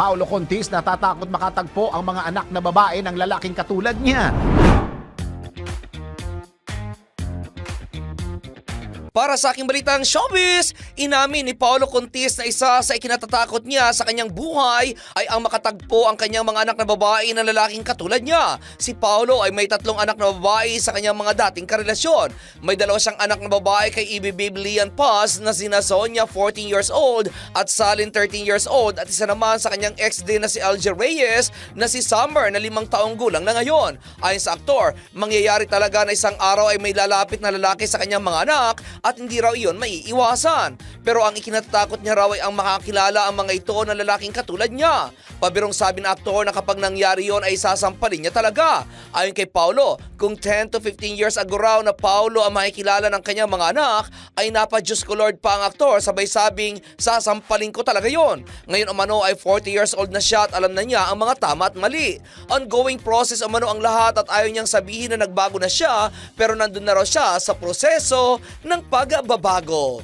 Paulo Contis natatakot makatagpo ang mga anak na babae ng lalaking katulad niya. Para sa aking balitang showbiz, inamin ni Paolo Contis na isa sa ikinatatakot niya sa kanyang buhay ay ang makatagpo ang kanyang mga anak na babae ng lalaking katulad niya. Si Paolo ay may tatlong anak na babae sa kanyang mga dating karelasyon. May dalawa siyang anak na babae kay Ibi Babe Lian Paz na sina Sonia 14 years old at Salin 13 years old at isa naman sa kanyang ex din na si Alger Reyes na si Summer na limang taong gulang na ngayon. Ayon sa aktor, mangyayari talaga na isang araw ay may lalapit na lalaki sa kanyang mga anak at hindi raw iyon maiiwasan. Pero ang ikinatatakot niya raw ay ang makakilala ang mga ito na lalaking katulad niya. Pabirong sabi ng aktor na kapag nangyari yon ay sasampalin niya talaga. Ayon kay Paulo, kung 10 to 15 years ago raw na Paulo ang makikilala ng kanyang mga anak, ay napa-Diyos ko Lord pa ang aktor sabay sabing sasampalin ko talaga yon. Ngayon umano ay 40 years old na siya at alam na niya ang mga tama at mali. Ongoing process umano ang lahat at ayaw niyang sabihin na nagbago na siya pero nandun na raw siya sa proseso ng pagbabago.